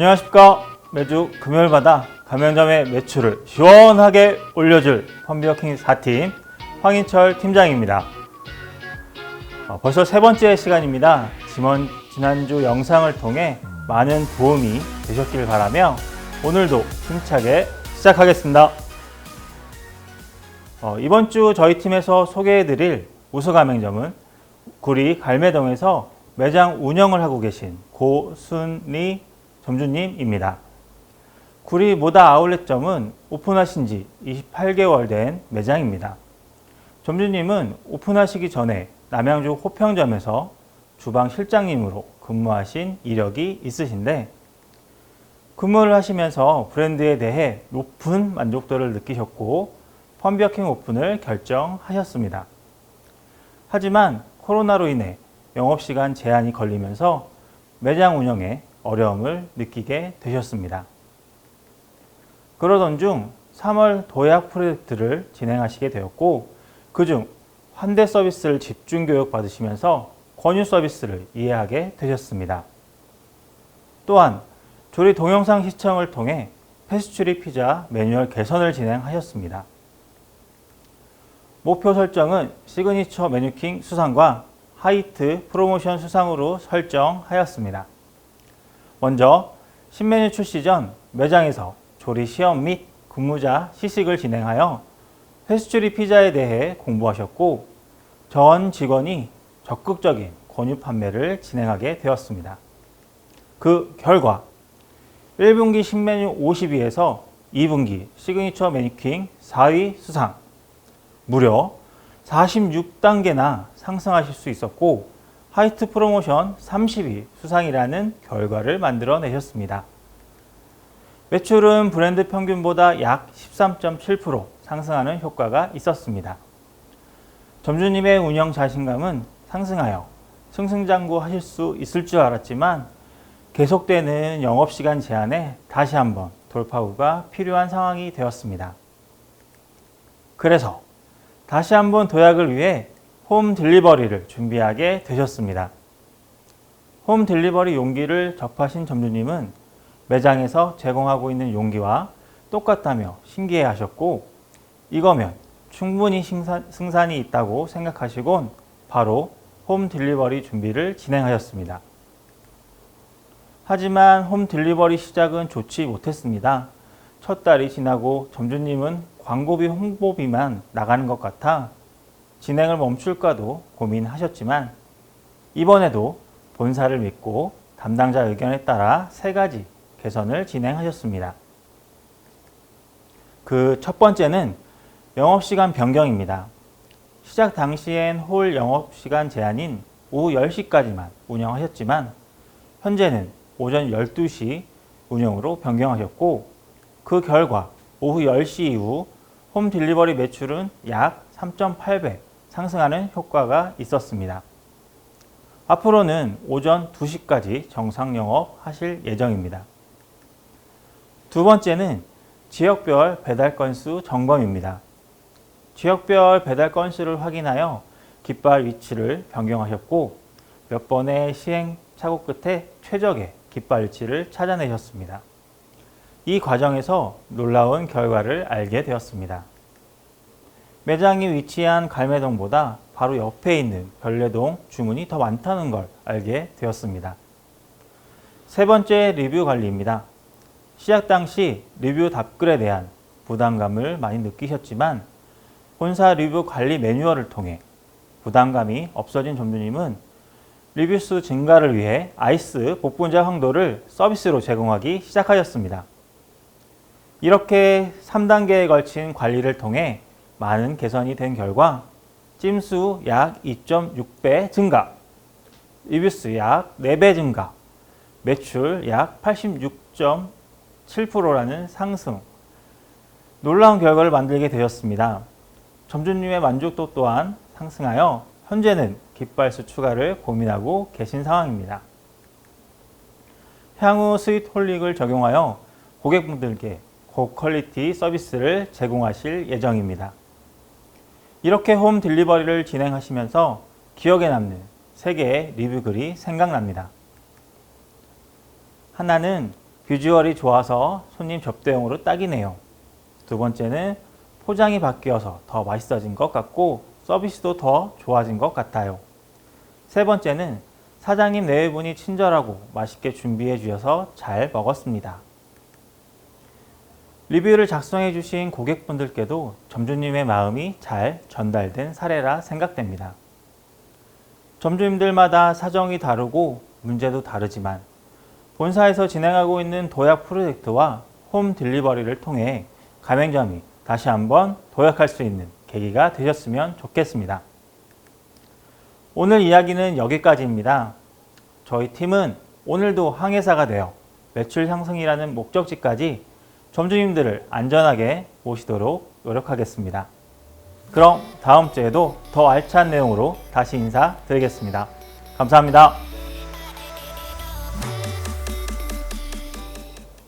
안녕하십니까. 매주 금요일마다 가맹점의 매출을 시원하게 올려줄 펀비어킹 4팀 황인철 팀장입니다. 어, 벌써 세 번째 시간입니다. 지난, 지난주 영상을 통해 많은 도움이 되셨길 바라며 오늘도 힘차게 시작하겠습니다. 어, 이번 주 저희 팀에서 소개해드릴 우수 가맹점은 구리 갈매동에서 매장 운영을 하고 계신 고순리 점주님입니다. 구리 모다 아울렛점은 오픈하신 지 28개월 된 매장입니다. 점주님은 오픈하시기 전에 남양주 호평점에서 주방 실장님으로 근무하신 이력이 있으신데 근무를 하시면서 브랜드에 대해 높은 만족도를 느끼셨고 펀비어킹 오픈을 결정하셨습니다. 하지만 코로나로 인해 영업시간 제한이 걸리면서 매장 운영에 어려움을 느끼게 되셨습니다. 그러던 중 3월 도약 프로젝트를 진행하시게 되었고 그중 환대 서비스를 집중 교육 받으시면서 권유 서비스를 이해하게 되셨습니다. 또한 조리 동영상 시청을 통해 패스츄리 피자 매뉴얼 개선을 진행하셨습니다. 목표 설정은 시그니처 메뉴킹 수상과 하이트 프로모션 수상으로 설정하였습니다. 먼저 신메뉴 출시 전 매장에서 조리 시험 및 근무자 시식을 진행하여 페스츄리 피자에 대해 공부하셨고 전 직원이 적극적인 권유 판매를 진행하게 되었습니다. 그 결과 1분기 신메뉴 50위에서 2분기 시그니처 메뉴킹 4위 수상 무려 46단계나 상승하실 수 있었고 하이트 프로모션 30위 수상이라는 결과를 만들어내셨습니다. 매출은 브랜드 평균보다 약 13.7% 상승하는 효과가 있었습니다. 점주님의 운영 자신감은 상승하여 승승장구 하실 수 있을 줄 알았지만 계속되는 영업시간 제한에 다시 한번 돌파구가 필요한 상황이 되었습니다. 그래서 다시 한번 도약을 위해 홈 딜리버리를 준비하게 되셨습니다. 홈 딜리버리 용기를 접하신 점주님은 매장에서 제공하고 있는 용기와 똑같다며 신기해 하셨고 이거면 충분히 승산, 승산이 있다고 생각하시곤 바로 홈 딜리버리 준비를 진행하셨습니다. 하지만 홈 딜리버리 시작은 좋지 못했습니다. 첫 달이 지나고 점주님은 광고비 홍보비만 나가는 것 같아 진행을 멈출까도 고민하셨지만 이번에도 본사를 믿고 담당자 의견에 따라 세 가지 개선을 진행하셨습니다. 그 첫 번째는 영업시간 변경입니다. 시작 당시엔 홀 영업시간 제한인 오후 10시까지만 운영하셨지만 현재는 오전 12시 운영으로 변경하셨고 그 결과 오후 10시 이후 홈 딜리버리 매출은 약 3.8배 상승하는 효과가 있었습니다. 앞으로는 오전 2시까지 정상 영업 하실 예정입니다. 두 번째는 지역별 배달 건수 점검입니다. 지역별 배달 건수를 확인하여 깃발 위치를 변경하셨고 몇 번의 시행착오 끝에 최적의 깃발 위치를 찾아내셨습니다. 이 과정에서 놀라운 결과를 알게 되었습니다. 매장이 위치한 갈매동보다 바로 옆에 있는 별내동 주문이 더 많다는 걸 알게 되었습니다. 세 번째 리뷰 관리입니다. 시작 당시 리뷰 답글에 대한 부담감을 많이 느끼셨지만 본사 리뷰 관리 매뉴얼을 통해 부담감이 없어진 점주님은 리뷰 수 증가를 위해 아이스 복분자 황도를 서비스로 제공하기 시작하였습니다. 이렇게 3단계에 걸친 관리를 통해 많은 개선이 된 결과 찜수 약 2.6배 증가, 리뷰스 약 4배 증가, 매출 약 86.7%라는 상승, 놀라운 결과를 만들게 되었습니다. 점주님의 만족도 또한 상승하여 현재는 깃발수 추가를 고민하고 계신 상황입니다. 향후 스윗 홀릭을 적용하여 고객분들께 고퀄리티 서비스를 제공하실 예정입니다. 이렇게 홈 딜리버리를 진행하시면서 기억에 남는 세 개의 리뷰 글이 생각납니다. 하나는 비주얼이 좋아서 손님 접대용으로 딱이네요. 두 번째는 포장이 바뀌어서 더 맛있어진 것 같고 서비스도 더 좋아진 것 같아요. 세 번째는 사장님 네 분이 친절하고 맛있게 준비해 주셔서 잘 먹었습니다. 리뷰를 작성해 주신 고객분들께도 점주님의 마음이 잘 전달된 사례라 생각됩니다. 점주님들마다 사정이 다르고 문제도 다르지만 본사에서 진행하고 있는 도약 프로젝트와 홈 딜리버리를 통해 가맹점이 다시 한번 도약할 수 있는 계기가 되셨으면 좋겠습니다. 오늘 이야기는 여기까지입니다. 저희 팀은 오늘도 항해사가 되어 매출 향상이라는 목적지까지 점주님들을 안전하게 모시도록 노력하겠습니다. 그럼 다음 주에도 더 알찬 내용으로 다시 인사드리겠습니다. 감사합니다.